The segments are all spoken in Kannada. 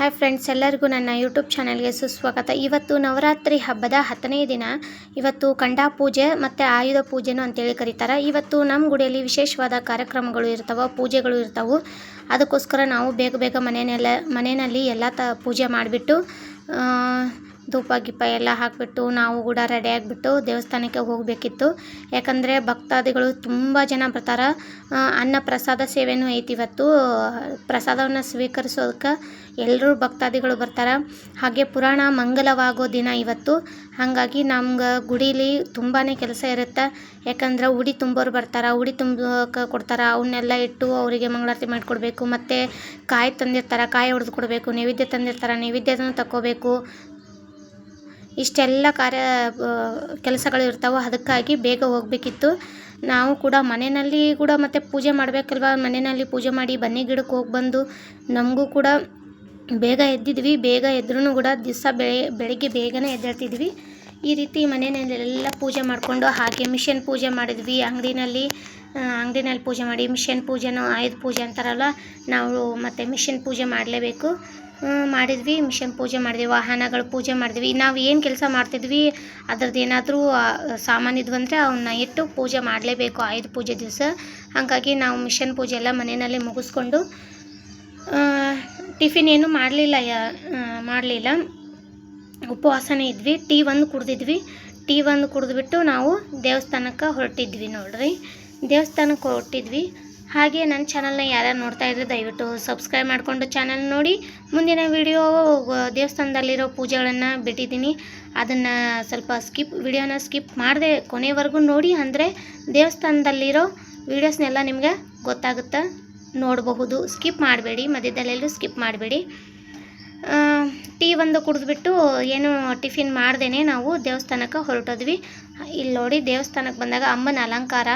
ಹಾಯ್ ಫ್ರೆಂಡ್ಸ್ ಎಲ್ಲರಿಗೂ ನನ್ನ ಯೂಟ್ಯೂಬ್ ಚಾನಲ್ಗೆ ಸುಸ್ವಾಗತ. ಇವತ್ತು ನವರಾತ್ರಿ ಹಬ್ಬದ ಹತ್ತನೇ ದಿನ. ಇವತ್ತು ಕಂಡಾ ಪೂಜೆ ಮತ್ತು ಆಯುಧ ಪೂಜೆನೂ ಅಂತೇಳಿ ಕರೀತಾರೆ. ಇವತ್ತು ನಮ್ಮ ಗುಡಿಯಲ್ಲಿ ವಿಶೇಷವಾದ ಕಾರ್ಯಕ್ರಮಗಳು ಇರ್ತವೆ, ಪೂಜೆಗಳು ಇರ್ತವೆ. ಅದಕ್ಕೋಸ್ಕರ ನಾವು ಬೇಗ ಬೇಗ ಮನೆಯಲ್ಲೆಲ್ಲ ಮನೆಯಲ್ಲಿ ಎಲ್ಲ ತ ಪೂಜೆ ಮಾಡಿಬಿಟ್ಟು ಧೂಪ ಗೀಪ ಎಲ್ಲ ಹಾಕಿಬಿಟ್ಟು ನಾವು ಕೂಡ ರೆಡಿ ಆಗಿಬಿಟ್ಟು ದೇವಸ್ಥಾನಕ್ಕೆ ಹೋಗಬೇಕಿತ್ತು. ಯಾಕಂದರೆ ಭಕ್ತಾದಿಗಳು ತುಂಬ ಜನ ಬರ್ತಾರೆ. ಅನ್ನ ಪ್ರಸಾದ ಸೇವೆನೂ ಐತಿ ಇವತ್ತು. ಪ್ರಸಾದವನ್ನು ಸ್ವೀಕರಿಸೋದಕ್ಕೆ ಎಲ್ಲರೂ ಭಕ್ತಾದಿಗಳು ಬರ್ತಾರೆ. ಹಾಗೆ ಪುರಾಣ ಮಂಗಲವಾಗೋ ದಿನ ಇವತ್ತು. ಹಾಗಾಗಿ ನಮ್ಗೆ ಗುಡೀಲಿ ತುಂಬಾ ಕೆಲಸ ಇರುತ್ತೆ. ಯಾಕಂದ್ರೆ ಉಡಿ ತುಂಬೋರು ಬರ್ತಾರೆ, ಉಡಿ ತುಂಬೋಕೆ ಕೊಡ್ತಾರೆ. ಅವನ್ನೆಲ್ಲ ಇಟ್ಟು ಅವರಿಗೆ ಮಂಗಳಾರತಿ ಮಾಡಿಕೊಡ್ಬೇಕು. ಮತ್ತು ಕಾಯಿ ತಂದಿರ್ತಾರೆ, ಕಾಯಿ ಹೊಡೆದು ಕೊಡಬೇಕು, ನೈವೇದ್ಯ ತಂದಿರ್ತಾರೆ ನೈವೇದ್ಯದನ್ನು ತಗೋಬೇಕು ಇಷ್ಟೆಲ್ಲ ಕಾರ್ಯ ಕೆಲಸಗಳು ಇರ್ತಾವೆ ಅದಕ್ಕಾಗಿ ಬೇಗ ಹೋಗಬೇಕಿತ್ತು. ನಾವು ಕೂಡ ಮನೆಯಲ್ಲಿ ಕೂಡ ಮತ್ತು ಪೂಜೆ ಮಾಡಬೇಕಲ್ವ? ಮನೆಯಲ್ಲಿ ಪೂಜೆ ಮಾಡಿ ಬನ್ನಿ ಗಿಡಕ್ಕೆ ಹೋಗಿ ಬಂದು. ನಮಗೂ ಕೂಡ ಬೇಗ ಎದ್ದಿದ್ವಿ. ಬೇಗ ಎದ್ರೂ ಕೂಡ ದಿವಸ ಬೆಳೆ, ಬೆಳಗ್ಗೆ ಬೇಗನೆ ಎದ್ದೇಳ್ತಿದ್ವಿ. ಈ ರೀತಿ ಮನೆಯಲ್ಲೆಲ್ಲ ಪೂಜೆ ಮಾಡಿಕೊಂಡು ಹಾಗೆ ಮಿಷನ್ ಪೂಜೆ ಮಾಡಿದ್ವಿ. ಅಂಗಡಿನಲ್ಲಿ ಅಂಗಡಿನಲ್ಲಿ ಪೂಜೆ ಮಾಡಿ ಮಿಷನ್ ಪೂಜೆನೂ, ಆಯುಧ ಪೂಜೆ ಅಂತಾರಲ್ಲ, ನಾವು ಮತ್ತು ಮಿಷನ್ ಪೂಜೆ ಮಾಡಲೇಬೇಕು. ಮಾಡಿದ್ವಿ, ಮಿಷನ್ ಪೂಜೆ ಮಾಡಿದ್ವಿ, ವಾಹನಗಳು ಪೂಜೆ ಮಾಡಿದ್ವಿ. ನಾವು ಏನು ಕೆಲಸ ಮಾಡ್ತಿದ್ವಿ ಅದ್ರದ್ದು ಏನಾದರೂ ಸಾಮಾನು ಇದ್ವು ಅಂದರೆ ಅವನ್ನ ಇಟ್ಟು ಪೂಜೆ ಮಾಡಲೇಬೇಕು, ಆಯುಧ ಪೂಜೆ ದಿವಸ. ಹಾಗಾಗಿ ನಾವು ಮಿಷನ್ ಪೂಜೆ ಎಲ್ಲ ಮನೆಯಲ್ಲೇ ಮುಗಿಸ್ಕೊಂಡು ಟಿಫಿನ್ ಏನು ಮಾಡಲಿಲ್ಲ ಮಾಡಲಿಲ್ಲ. ಉಪವಾಸನೇ ಇದ್ವಿ, ಟೀ ಒಂದು ಕುಡ್ದಿದ್ವಿ. ಟೀ ಒಂದು ಕುಡಿದ್ಬಿಟ್ಟು ನಾವು ದೇವಸ್ಥಾನಕ್ಕೆ ಹೊರಟಿದ್ವಿ ನೋಡ್ರಿ. ದೇವಸ್ಥಾನಕ್ಕೆ ಹೊರಟಿದ್ವಿ. ಹಾಗೆ ನನ್ನ ಚಾನಲ್ನ ಯಾರ್ಯಾರು ನೋಡ್ತಾ ಇದ್ರೆ ದಯವಿಟ್ಟು ಸಬ್ಸ್ಕ್ರೈಬ್ ಮಾಡಿಕೊಂಡು ಚಾನಲ್ ನೋಡಿ. ಮುಂದಿನ ವಿಡಿಯೋ ದೇವಸ್ಥಾನದಲ್ಲಿರೋ ಪೂಜೆಗಳನ್ನು ಬಿಟ್ಟಿದ್ದೀನಿ. ಅದನ್ನು ಸ್ವಲ್ಪ ಸ್ಕಿಪ್ ವಿಡಿಯೋನ ಸ್ಕಿಪ್ ಮಾಡಿದೆ ಕೊನೆವರೆಗೂ ನೋಡಿ. ಅಂದರೆ ದೇವಸ್ಥಾನದಲ್ಲಿರೋ ವೀಡಿಯೋಸ್ನೆಲ್ಲ ನಿಮಗೆ ಗೊತ್ತಾಗುತ್ತೆ ನೋಡಬಹುದು. ಸ್ಕಿಪ್ ಮಾಡಬೇಡಿ. ಮಧ್ಯದಲ್ಲೆಲ್ಲೂ ಸ್ಕಿಪ್ ಮಾಡಬೇಡಿ. ಟೀ ಒಂದು ಕುಡಿದ್ಬಿಟ್ಟು ಏನು ಟಿಫಿನ್ ಮಾಡ್ದೇ ನಾವು ದೇವಸ್ಥಾನಕ್ಕೆ ಹೊರಟೋದ್ವಿ. ಇಲ್ಲಿ ನೋಡಿ ದೇವಸ್ಥಾನಕ್ಕೆ ಬಂದಾಗ ಅಮ್ಮನ ಅಲಂಕಾರ.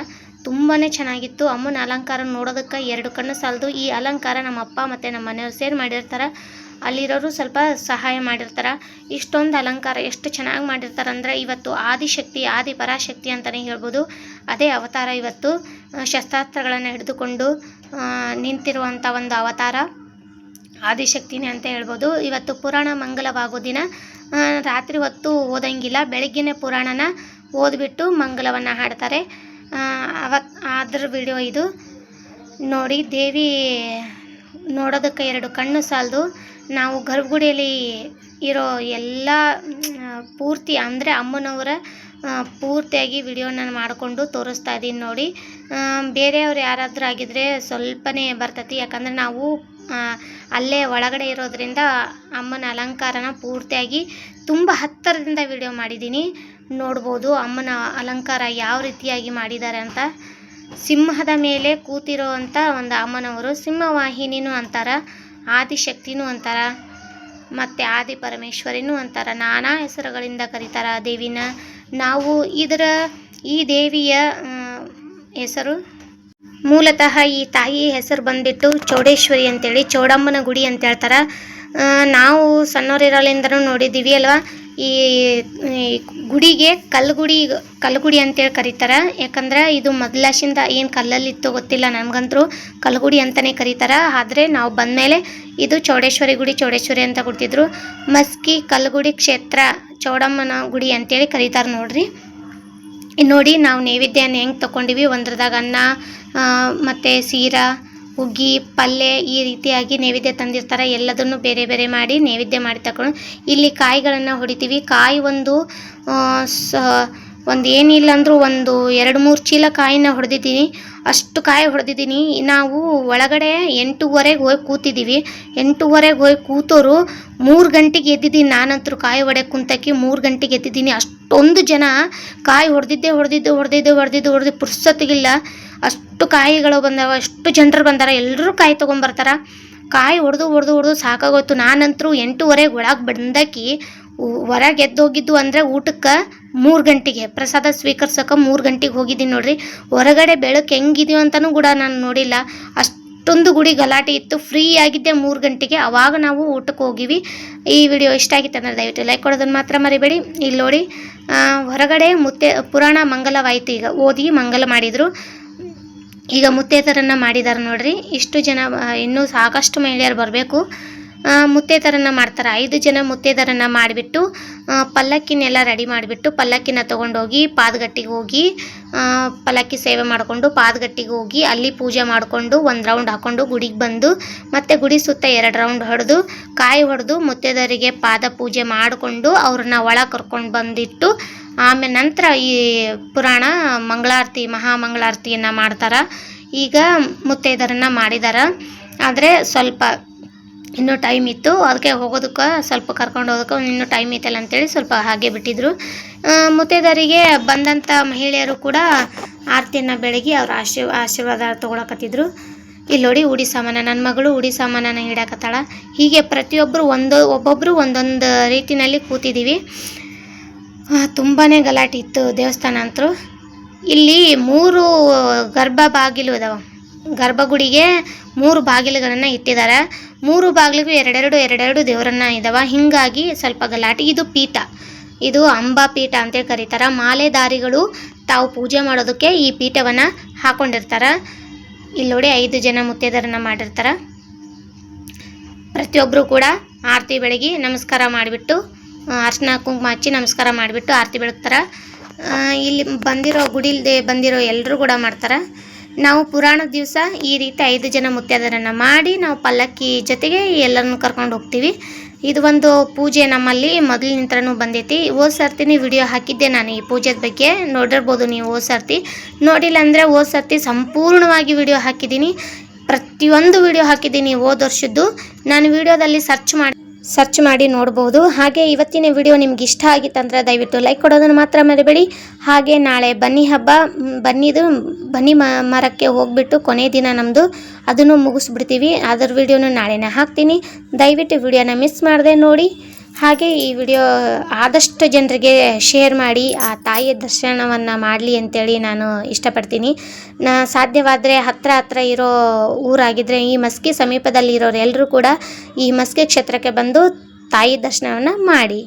ತುಂಬಾ ಚೆನ್ನಾಗಿತ್ತು. ಅಮ್ಮನ ಅಲಂಕಾರ ನೋಡೋದಕ್ಕೆ ಎರಡು ಕಣ್ಣು ಸಾಲದು. ಈ ಅಲಂಕಾರ ನಮ್ಮ ಅಪ್ಪ ಮತ್ತು ನಮ್ಮ ಮನೆಯವ್ರು ಸೇರಿ ಮಾಡಿರ್ತಾರೆ. ಅಲ್ಲಿರೋರು ಸ್ವಲ್ಪ ಸಹಾಯ ಮಾಡಿರ್ತಾರೆ. ಇಷ್ಟೊಂದು ಅಲಂಕಾರ ಎಷ್ಟು ಚೆನ್ನಾಗಿ ಮಾಡಿರ್ತಾರೆ ಅಂದರೆ ಇವತ್ತು ಆದಿಶಕ್ತಿ, ಆದಿ ಪರಾಶಕ್ತಿ ಅಂತಲೇ ಹೇಳ್ಬೋದು. ಅದೇ ಅವತಾರ ಇವತ್ತು. ಶಸ್ತ್ರಾಸ್ತ್ರಗಳನ್ನು ಹಿಡಿದುಕೊಂಡು ನಿಂತಿರುವಂಥ ಒಂದು ಅವತಾರ ಆದಿಶಕ್ತಿನೇ ಅಂತ ಹೇಳ್ಬೋದು. ಇವತ್ತು ಪುರಾಣ ಮಂಗಲವಾಗೋ ದಿನ. ರಾತ್ರಿ ಹೊತ್ತು ಓದಂಗಿಲ್ಲ. ಬೆಳಗ್ಗೆನೇ ಪುರಾಣನ ಓದ್ಬಿಟ್ಟು ಮಂಗಲವನ್ನು ಹಾಡ್ತಾರೆ. ಅವತ್ತು ಅದ್ರ ವಿಡಿಯೋ ಇದು. ನೋಡಿ, ದೇವಿ ನೋಡೋದಕ್ಕೆ ಎರಡು ಕಣ್ಣು ಸಾಲದು. ನಾವು ಗರ್ಭಗುಡಿಯಲ್ಲಿ ಇರೋ ಎಲ್ಲ ಪೂರ್ತಿ ಅಂದರೆ ಅಮ್ಮನವರ ಪೂರ್ತಿಯಾಗಿ ವಿಡಿಯೋನ ಮಾಡಿಕೊಂಡು ತೋರಿಸ್ತಾ ಇದ್ದೀನಿ ನೋಡಿ. ಬೇರೆಯವ್ರು ಯಾರಾದರೂ ಆಗಿದ್ದರೆ ಸ್ವಲ್ಪನೇ ಬರ್ತೈತಿ. ಯಾಕಂದರೆ ನಾವು ಅಲ್ಲೇ ಒಳಗಡೆ ಇರೋದ್ರಿಂದ ಅಮ್ಮನ ಅಲಂಕಾರನ ಪೂರ್ತಿಯಾಗಿ ತುಂಬ ಹತ್ತಿರದಿಂದ ವಿಡಿಯೋ ಮಾಡಿದ್ದೀನಿ. ನೋಡ್ಬೋದು. ಅಮ್ಮನ ಅಲಂಕಾರ ಯಾವ ರೀತಿಯಾಗಿ ಮಾಡಿದ್ದಾರೆ ಅಂತ. ಸಿಂಹದ ಮೇಲೆ ಕೂತಿರೋವಂಥ ಒಂದು ಅಮ್ಮನವರು ಸಿಂಹವಾಹಿನಿನೂ ಅಂತಾರ, ಆದಿಶಕ್ತಿನೂ ಅಂತಾರ, ಮತ್ತು ಆದಿ ಪರಮೇಶ್ವರಿನೂ ಅಂತಾರ. ನಾನಾ ಹೆಸರುಗಳಿಂದ ಕರೀತಾರ ದೇವಿನ. ನಾವು ಇದರ ಈ ದೇವಿಯ ಹೆಸರು ಮೂಲತಃ ಈ ತಾಯಿ ಹೆಸರು ಬಂದ್ಬಿಟ್ಟು ಚೌಡೇಶ್ವರಿ ಅಂತೇಳಿ, ಚೌಡಮ್ಮನ ಗುಡಿ ಅಂತ ಹೇಳ್ತಾರೆ. ನಾವು ಸಣ್ಣವರಿರಲಿಂದನೂ ನೋಡಿದ್ದೀವಿ ಅಲ್ವಾ? ಈ ಗುಡಿಗೆ ಕಲ್ಲುಗುಡಿ ಕಲ್ಲುಗುಡಿ ಅಂತೇಳಿ ಕರೀತಾರೆ. ಯಾಕಂದ್ರೆ ಇದು ಮೊದಲಾಶಿಂದ ಏನು ಕಲ್ಲಲ್ಲಿ ಇತ್ತು ಗೊತ್ತಿಲ್ಲ ನನಗಂತರೂ ಕಲ್ಗುಡಿ ಅಂತಲೇ ಕರೀತಾರೆ. ಆದರೆ ನಾವು ಬಂದಮೇಲೆ ಇದು ಚೌಡೇಶ್ವರಿ ಗುಡಿ, ಚೌಡೇಶ್ವರಿ ಅಂತ ಕೊಡ್ತಿದ್ರು. ಮಸ್ಕಿ ಕಲ್ಗುಡಿ ಕ್ಷೇತ್ರ, ಚೌಡಮ್ಮನ ಗುಡಿ ಅಂತೇಳಿ ಕರೀತಾರೆ ನೋಡ್ರಿ. ನೋಡಿ ನಾವು ನೈವೇದ್ಯನ ಹೆಂಗೆ ತೊಗೊಂಡಿವಿ ಒಂದ್ರದಾಗ ಅನ್ನ ಮತ್ತು ಸೀರಾ ಹುಗ್ಗಿ ಪಲ್ಯ ಈ ರೀತಿಯಾಗಿ ನೈವೇದ್ಯ ತಂದಿರ್ತಾರೆ. ಎಲ್ಲದನ್ನು ಬೇರೆ ಬೇರೆ ಮಾಡಿ ನೈವೇದ್ಯ ಮಾಡಿ ತಕೊಂಡು ಇಲ್ಲಿ ಕಾಯಿಗಳನ್ನು ಹೊಡಿತೀವಿ. ಕಾಯಿ ಒಂದು ಸ, ಒಂದು ಏನಿಲ್ಲ ಅಂದರೂ ಒಂದು ಎರಡು, ಮೂರು ಚೀಲ ಕಾಯಿನ ಹೊಡೆದಿದ್ದೀನಿ. ಅಷ್ಟು ಕಾಯಿ ಹೊಡೆದಿದ್ದೀನಿ. ನಾವು ಒಳಗಡೆ ಎಂಟೂವರೆಗೆ ಹೋಗಿ ಕೂತಿದ್ದೀವಿ. ಎಂಟೂವರೆಗೆ ಹೋಗಿ ಕೂತೋರು ಮೂರು ಗಂಟೆಗೆ ಎದ್ದಿದ್ದೀನಿ. ನಾನಂತರೂ ಕಾಯಿ ಹೊಡೆ ಕುಂತಕ್ಕೆ ಮೂರು ಗಂಟೆಗೆ ಎದ್ದಿದ್ದೀನಿ. ಅಷ್ಟೊಂದು ಜನ ಕಾಯಿ ಹೊಡೆದಿದ್ದೆ, ಹೊಡೆದಿದ್ದು ಹೊಡೆದಿದ್ದು ಹೊಡೆದಿದ್ದು, ಹೊಡೆದು ಪುರ್ಸತ್ತಿಗಿಲ್ಲ. ಅಷ್ಟು ಕಾಯಿಗಳು ಬಂದಾವ, ಅಷ್ಟು ಜನರು ಬಂದಾರ ಎಲ್ಲರೂ ಕಾಯಿ ತೊಗೊಂಬರ್ತಾರ. ಕಾಯಿ ಹೊಡೆದು ಹೊಡೆದು ಹೊಡೆದು ಸಾಕಾಗೋಯ್ತು. ನಾನಂತರೂ ಎಂಟೂವರೆಗೆ ಒಳಗೆ ಬಂದಾಕಿ ಹೊರಗೆ ಎದ್ದೋಗಿದ್ದು ಅಂದರೆ ಊಟಕ್ಕೆ ಮೂರು ಗಂಟೆಗೆ, ಪ್ರಸಾದ ಸ್ವೀಕರಿಸೋಕೆ ಮೂರು ಗಂಟೆಗೆ ಹೋಗಿದ್ದೀನಿ ನೋಡ್ರಿ. ಹೊರಗಡೆ ಬೆಳಕು ಹೆಂಗಿದೀವಿ ಅಂತಲೂ ಕೂಡ ನಾನು ನೋಡಿಲ್ಲ. ಅಷ್ಟೊಂದು ಗುಡಿ ಗಲಾಟೆ ಇತ್ತು. ಫ್ರೀ ಆಗಿದ್ದೆ ಮೂರು ಗಂಟೆಗೆ. ಅವಾಗ ನಾವು ಊಟಕ್ಕೆ ಹೋಗಿವಿ. ಈ ವಿಡಿಯೋ ಇಷ್ಟ ಆಗಿತ್ತು ಅಂದರೆ ದಯವಿಟ್ಟು ಲೈಕ್ ಕೊಡೋದನ್ನು ಮಾತ್ರ ಮರಿಬೇಡಿ. ಇಲ್ಲಿ ನೋಡಿ ಹೊರಗಡೆ ಮುತ್ತೆ, ಪುರಾಣ ಮಂಗಲವಾಯಿತು. ಈಗ ಓದಿ ಮಂಗಲ ಮಾಡಿದರು. ಈಗ ಮುತ್ತೈದೆಯರನ್ನ ಮಾಡಿದ್ದಾರೆ ನೋಡ್ರಿ. ಇಷ್ಟು ಜನ ಇನ್ನೂ ಸಾಕಷ್ಟು ಮಹಿಳೆಯರು ಬರಬೇಕು. ಮುತ್ತೈದರನ್ನು ಮಾಡ್ತಾರೆ. ಐದು ಜನ ಮುತ್ತೈದರನ್ನು ಮಾಡಿಬಿಟ್ಟು ಪಲ್ಲಕ್ಕಿನೆಲ್ಲ ರೆಡಿ ಮಾಡಿಬಿಟ್ಟು ಪಲ್ಲಕ್ಕಿನ ತೊಗೊಂಡೋಗಿ ಪಾದಗಟ್ಟಿಗೆ ಹೋಗಿ ಪಲ್ಲಕ್ಕಿ ಸೇವೆ ಮಾಡಿಕೊಂಡು ಪಾದಗಟ್ಟಿಗೆ ಹೋಗಿ ಅಲ್ಲಿ ಪೂಜೆ ಮಾಡಿಕೊಂಡು ಒಂದು ರೌಂಡ್ ಹಾಕ್ಕೊಂಡು ಗುಡಿಗೆ ಬಂದು ಮತ್ತೆ ಗುಡಿ ಸುತ್ತ ಎರಡು ರೌಂಡ್ ಹೊಡೆದು ಕಾಯಿ ಹೊಡೆದು ಮುತ್ತೈದರಿಗೆ ಪಾದ ಪೂಜೆ ಮಾಡಿಕೊಂಡು ಅವ್ರನ್ನ ಒಳ ಕರ್ಕೊಂಡು ಬಂದಿಟ್ಟು, ಆಮೇಲೆ ನಂತರ ಈ ಪುರಾಣ ಮಂಗಳಾರತಿ, ಮಹಾಮಂಗಳಾರತಿಯನ್ನು ಮಾಡ್ತಾರೆ. ಈಗ ಮುತ್ತೈದರನ್ನ ಮಾಡಿದ್ದಾರೆ ಆದರೆ ಸ್ವಲ್ಪ ಇನ್ನೂ ಟೈಮ್ ಇತ್ತು. ಅದಕ್ಕೆ ಹೋಗೋದಕ್ಕೆ ಸ್ವಲ್ಪ ಕರ್ಕೊಂಡು ಹೋಗೋದಕ್ಕೆ ಇನ್ನೂ ಟೈಮ್ ಇತ್ತಲ್ಲ ಅಂತೇಳಿ ಸ್ವಲ್ಪ ಹಾಗೆ ಬಿಟ್ಟಿದ್ರು. ಮುತ್ತೈದರಿಗೆ ಬಂದಂಥ ಮಹಿಳೆಯರು ಕೂಡ ಆರತಿಯನ್ನು ಬೆಳಗಿ ಅವ್ರ ಆಶೀರ್ ಆಶೀರ್ವಾದ ತೊಗೊಳಕತ್ತಿದ್ರು. ಇಲ್ಲಿ ನೋಡಿ ಉಡಿ ಸಾಮಾನ ನನ್ನ ಮಗಳು ಉಡಿ ಸಾಮಾನನ ಇಡಕತ್ತಾಳ ಹೀಗೆ ಪ್ರತಿಯೊಬ್ಬರು ಒಂದು ಒಬ್ಬೊಬ್ಬರು ಒಂದೊಂದು ರೀತಿಯಲ್ಲಿ ಕೂತಿದ್ದೀವಿ ತುಂಬಾ ಗಲಾಟೆ ಇತ್ತು ದೇವಸ್ಥಾನ ಅಂತೂ. ಇಲ್ಲಿ ಮೂರು ಗರ್ಭ ಬಾಗಿಲು ಇದಾವೆ. ಗರ್ಭಗುಡಿಗೆ ಮೂರು ಬಾಗಿಲುಗಳನ್ನು ಇಟ್ಟಿದ್ದಾರೆ. ಮೂರು ಬಾಗಿಲಿಗೂ ಎರಡೆರಡು ಎರಡೆರಡು ದೇವರನ್ನ ಇದಾವ. ಹಿಂಗಾಗಿ ಸ್ವಲ್ಪ ಗಲಾಟೆ. ಇದು ಪೀಠ. ಇದು ಅಂಬಾ ಪೀಠ ಅಂತೇಳಿ ಮಾಲೆ ಮಾಲೆದಾರಿಗಳು ತಾವು ಪೂಜೆ ಮಾಡೋದಕ್ಕೆ ಈ ಪೀಠವನ್ನು ಹಾಕೊಂಡಿರ್ತಾರ. ಇಲ್ಲಿ ನೋಡಿ ಐದು ಜನ ಮುತ್ತೈದರನ್ನ ಮಾಡಿರ್ತಾರ. ಪ್ರತಿಯೊಬ್ಬರು ಕೂಡ ಆರತಿ ಬೆಳಗಿ ನಮಸ್ಕಾರ ಮಾಡಿಬಿಟ್ಟು ಅರ್ಶನ ಕುಂಕುಮ ಹಚ್ಚಿ ನಮಸ್ಕಾರ ಮಾಡಿಬಿಟ್ಟು ಆರತಿ ಬೆಳಗ್ತಾರೆ. ಇಲ್ಲಿ ಬಂದಿರೋ, ಗುಡಿಲ್ದೆ ಬಂದಿರೋ ಎಲ್ಲರೂ ಕೂಡ ಮಾಡ್ತಾರೆ. ನಾವು ಪುರಾಣದ ದಿವಸ ಈ ರೀತಿ ಐದು ಜನ ಮುತ್ತೈದರನ್ನು ಮಾಡಿ ನಾವು ಪಲ್ಲಕ್ಕಿ ಜೊತೆಗೆ ಎಲ್ಲರನ್ನು ಕರ್ಕೊಂಡು ಹೋಗ್ತೀವಿ. ಇದು ಒಂದು ಪೂಜೆ ನಮ್ಮಲ್ಲಿ ಮೊದಲಿನಿಂತ್ರನೂ ಬಂದೈತಿ. ಹೋದ ಸರ್ತಿನಿ ವಿಡಿಯೋ ಹಾಕಿದ್ದೆ ನಾನು ಈ ಪೂಜೆದ ಬಗ್ಗೆ. ನೋಡಿರ್ಬೋದು ನೀವು ಹೋದ ಸರ್ತಿ. ನೋಡಿಲ್ಲ ಅಂದರೆ ಹೋದ ಸರ್ತಿ ಸಂಪೂರ್ಣವಾಗಿ ವಿಡಿಯೋ ಹಾಕಿದ್ದೀನಿ. ಪ್ರತಿಯೊಂದು ವಿಡಿಯೋ ಹಾಕಿದ್ದೀನಿ ಹೋದ ವರ್ಷದ್ದು. ನಾನು ವಿಡಿಯೋದಲ್ಲಿ ಸರ್ಚ್ ಮಾಡಿ ಸರ್ಚ್ ಮಾಡಿ ನೋಡ್ಬೋದು. ಹಾಗೆ ಇವತ್ತಿನ ವಿಡಿಯೋ ನಿಮ್ಗೆ ಇಷ್ಟ ಆಗಿತ್ತಂದ್ರೆ ದಯವಿಟ್ಟು ಲೈಕ್ ಕೊಡೋದನ್ನು ಮಾತ್ರ ಮರಿಬೇಡಿ. ಹಾಗೆ ನಾಳೆ ಬನ್ನಿ ಹಬ್ಬ. ಬನ್ನಿದು, ಬನ್ನಿ ಮರಕ್ಕೆ ಹೋಗ್ಬಿಟ್ಟು ಕೊನೆ ದಿನ ನಮ್ಮದು ಅದನ್ನು ಮುಗಿಸ್ಬಿಡ್ತೀವಿ. ಅದರ ವಿಡಿಯೋನು ನಾಳೆನೇ ಹಾಕ್ತೀನಿ. ದಯವಿಟ್ಟು ವಿಡಿಯೋನ ಮಿಸ್ ಮಾಡದೆ ನೋಡಿ. ಹಾಗೆ ಈ ವಿಡಿಯೋ ಆದಷ್ಟು ಜನರಿಗೆ ಶೇರ್ ಮಾಡಿ, ಆ ತಾಯಿಯ ದರ್ಶನವನ್ನು ಮಾಡಲಿ ಅಂತೇಳಿ ನಾನು ಇಷ್ಟಪಡ್ತೀನಿ. ನಾ ಸಾಧ್ಯವಾದರೆ ಹತ್ರ ಹತ್ರ ಇರೋ ಊರಾಗಿದ್ದರೆ ಈ ಮಸ್ಕಿ ಸಮೀಪದಲ್ಲಿ ಇರೋರು ಎಲ್ಲರೂ ಕೂಡ ಈ ಮಸ್ಕಿ ಕ್ಷೇತ್ರಕ್ಕೆ ಬಂದು ತಾಯಿ ದರ್ಶನವನ್ನು ಮಾಡಿ.